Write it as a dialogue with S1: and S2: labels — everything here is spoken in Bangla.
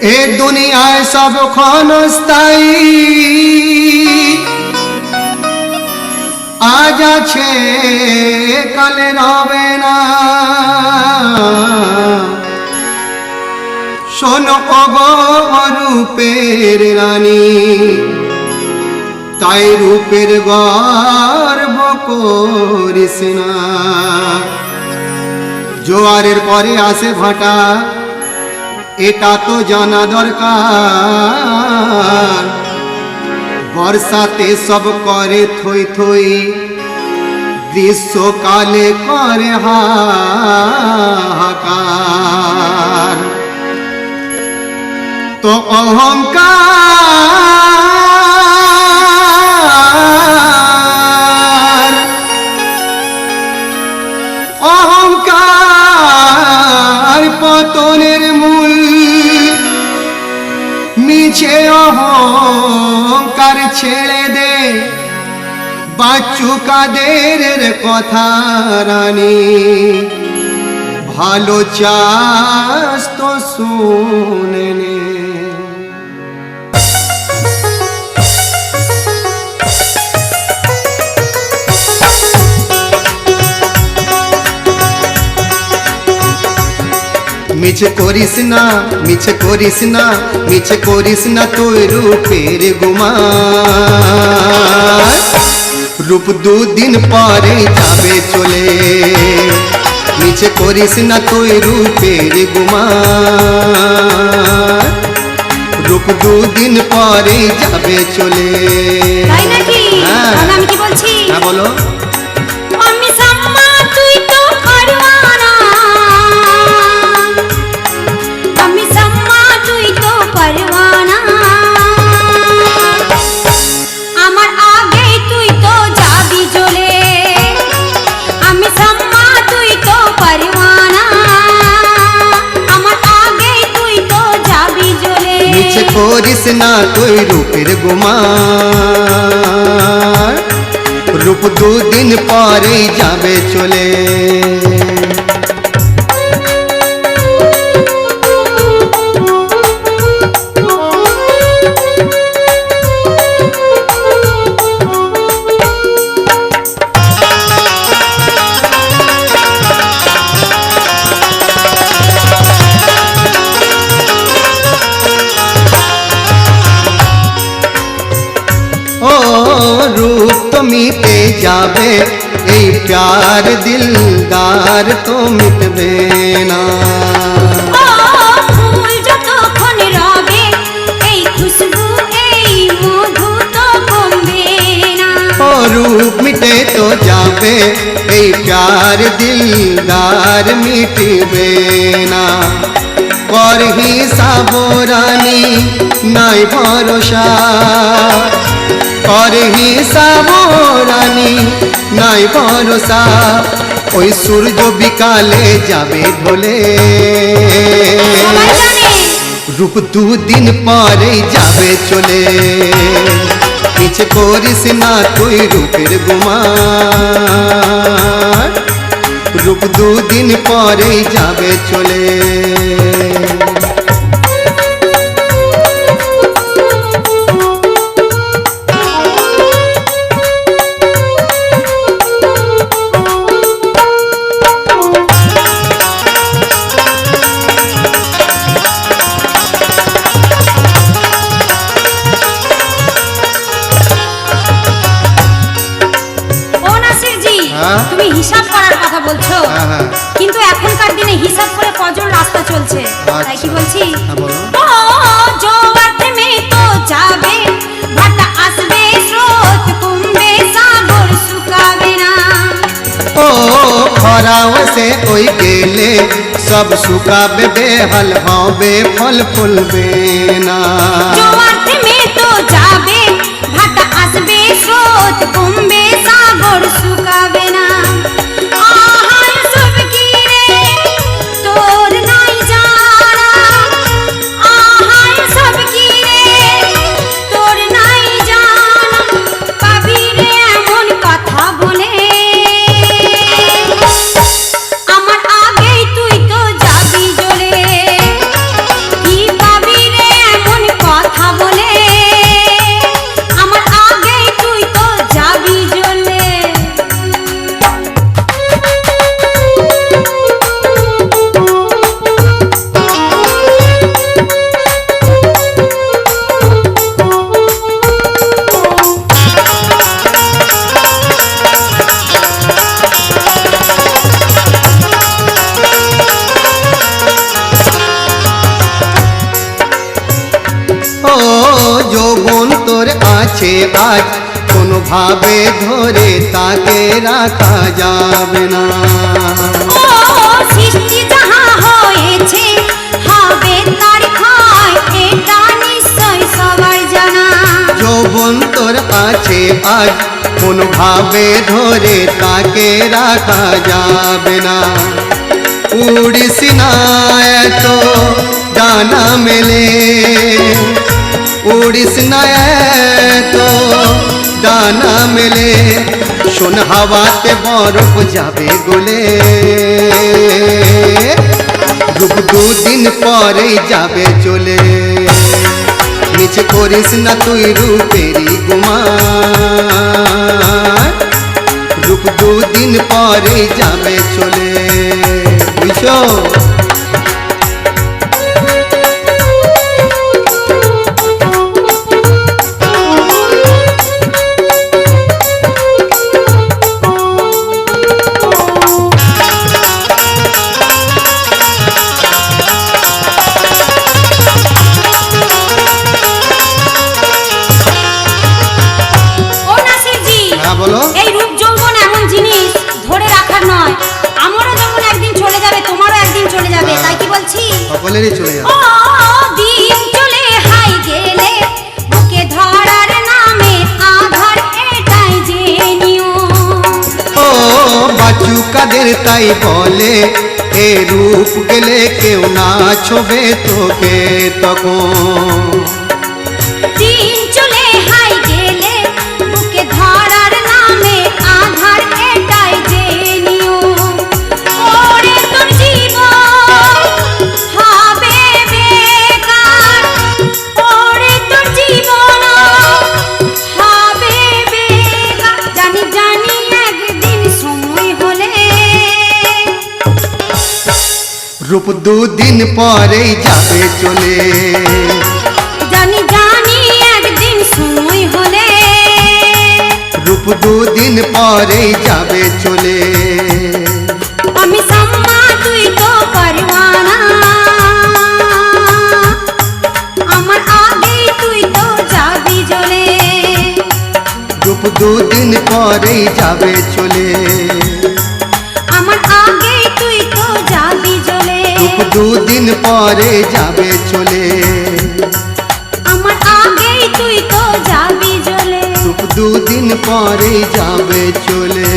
S1: এ দুনিয়ায় সব ক্ষণস্থায়ী আজ আছে, কালে রবে না। শোনো রূপের রানী, তাই রূপের গর্ব করিস না। জোয়ারের পরে আসে ভাটা এটা তো জানা দরকার। বর্ষাতে সব করে থই থই, গ্রীষ্মকালে করে হাহাকার। তো অহংকার অহংকার পতনের মিছে অহংকার ছেড়ে দে। বাচ্চুকাদের কথা রানী। ভালো চাস তো শুনে মিছে করিস না মিছে করিস না মিছে করিস না তুই রূপের গুমার। রূপ দুদিন পরে যাবে চলে মিছে করিস না তুই রূপের গুমার। রূপ দুদিন পরে যাবে চলে। হ্যাঁ। হ্যাঁ বলো। না তুই রূপের গুমার। রূপ দুদিন পরে যাবে চলে। না। রূপ মিটে তো যাবে এই প্যার দিলদার মিটবে না। কর হিসাব রানী নাই ভরসা। কর হিসাব রানী নাই ভরসা। ওই সূর্য বিকালে যাবে
S2: ভোলে।
S1: রূপ দুদিন পরে যাবে চলে। কিছু করিস না তুই রূপের গুমার। রূপ দুদিন পরে যাবে চলে।
S2: তুমি হিসাব করার কথা বলছো।
S1: হ্যাঁ, হ্যাঁ।
S2: কিন্তু এখনকার দিনে হিসাব করে কজন রাস্তা চলছে? তাই কি
S1: আচ্ছা।
S2: বলছি?
S1: হ্যাঁ,
S2: যাবে ভাটা আসবে স্রোত কমবে সাগর শুকাবে না।
S1: ও খরাও সে ওই গেলে সব শুকাবে বেহাল হবে ফল ফুলবে না। আছে আজ কোনোভাবে ধরে তাকে রাখা যাবে না।
S2: ও সৃষ্টি যাহা হয়েছে হবে তার ক্ষয় এটা নিশ্চয় সবার জানা।
S1: যৌবন তোর আছে আজ কোনোভাবে ধরে তাকে রাখা যাবে না। উড়িস না এত ডানা মেলে। উড়িস না এত ডানা মেলে শোন হাওয়াতে বরফ যাবে গলে রূপ দুদিন পরেই যাবে চলে নিচে করিস না তুই রূপেরই গুমান রূপ দুদিন পরে যাবে চলে বুঝছ বলো।
S2: এই রূপ যৌবন এমন জিনিস ধরে রাখার নয়। আমারও যেমন একদিন চলে যাবে তোমারও একদিন চলে যাবে তাই কি বলছি?
S1: সকলেরই চলে যাবে।
S2: দিন চলে হাই গেলে বুকে ধরার নামে আধার এটাই জেনিও।
S1: ও বাচু কাদের তাই বলে এ রূপ গেলে কেউ না ছবে তোকে তখন।
S2: দিন
S1: রূপ দুদিন পরেই যাবে চলে।
S2: জানি জানি একদিন সময় হলে।
S1: রূপ দুদিন পরেই যাবে চলে।
S2: আমি সাম্মা তুই তো পরওয়ানা আমার আগে তুই তো যাবি
S1: রূপ দুদিন পরেই যাবে চলে। পরে যাবে চলে।
S2: আমার আগেই তুই তো যাবি
S1: চলে দুদিন পরে যাবে চলে।